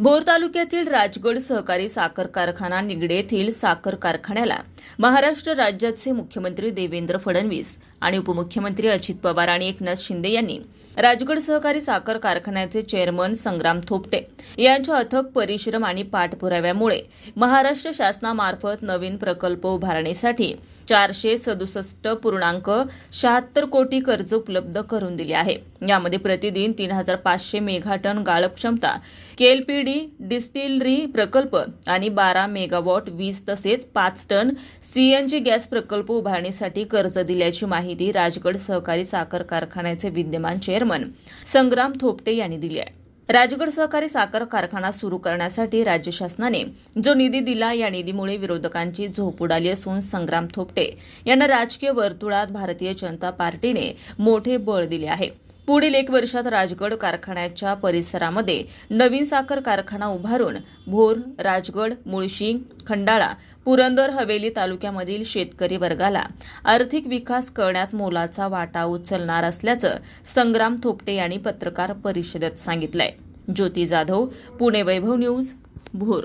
भोर तालुक्यातील राजगड सहकारी साखर कारखाना निगडे येथील साखर कारखान्याला महाराष्ट्र राज्याचे मुख्यमंत्री देवेंद्र फडणवीस आणि उपमुख्यमंत्री अजित पवार आणि एकनाथ शिंदे यांनी राजगड सहकारी साखर कारखान्याचे चेअरमन संग्राम थोपटे यांच्या अथक परिश्रम आणि पाठपुराव्यामुळे महाराष्ट्र शासनामार्फत नवीन प्रकल्प उभारणीसाठी चारशे सदुसष्ट पूर्णांक शहात्तर कोटी कर्ज उपलब्ध करून दिले आहे. यामध्ये प्रतिदिन तीन हजार पाचशे मेगाटन गाळप क्षमता केएलपीडी डिस्टिलरी प्रकल्प आणि बारा मेगावॉट वीज तसेच पाच टन सीएनजी गॅस प्रकल्प उभारणीसाठी कर्ज दिल्याची माहिती राजगड सहकारी साखर कारखान्याचे विद्यमान चेअरमन संग्राम थोपटे यांनी दिली आहे. राजगड सहकारी साखर कारखाना सुरू करण्यासाठी राज्य शासनाने जो निधी दिला या निधीमुळे विरोधकांची झोप उडाली असून संग्राम थोपटे यांना राजकीय वर्तुळात भारतीय जनता पार्टीने मोठे बळ दिले आहे. पुढील एक वर्षात राजगड कारखान्याच्या परिसरामध्ये नवीन साखर कारखाना उभारून भोर राजगड मुळशी खंडाळा पुरंदर हवेली तालुक्यामधील शेतकरी वर्गाला आर्थिक विकास करण्यात मोलाचा वाटा उचलणार असल्याचं संग्राम थोपटे यांनी पत्रकार परिषदेत सांगितलंय. ज्योती जाधव पुणे वैभव न्यूज भोर.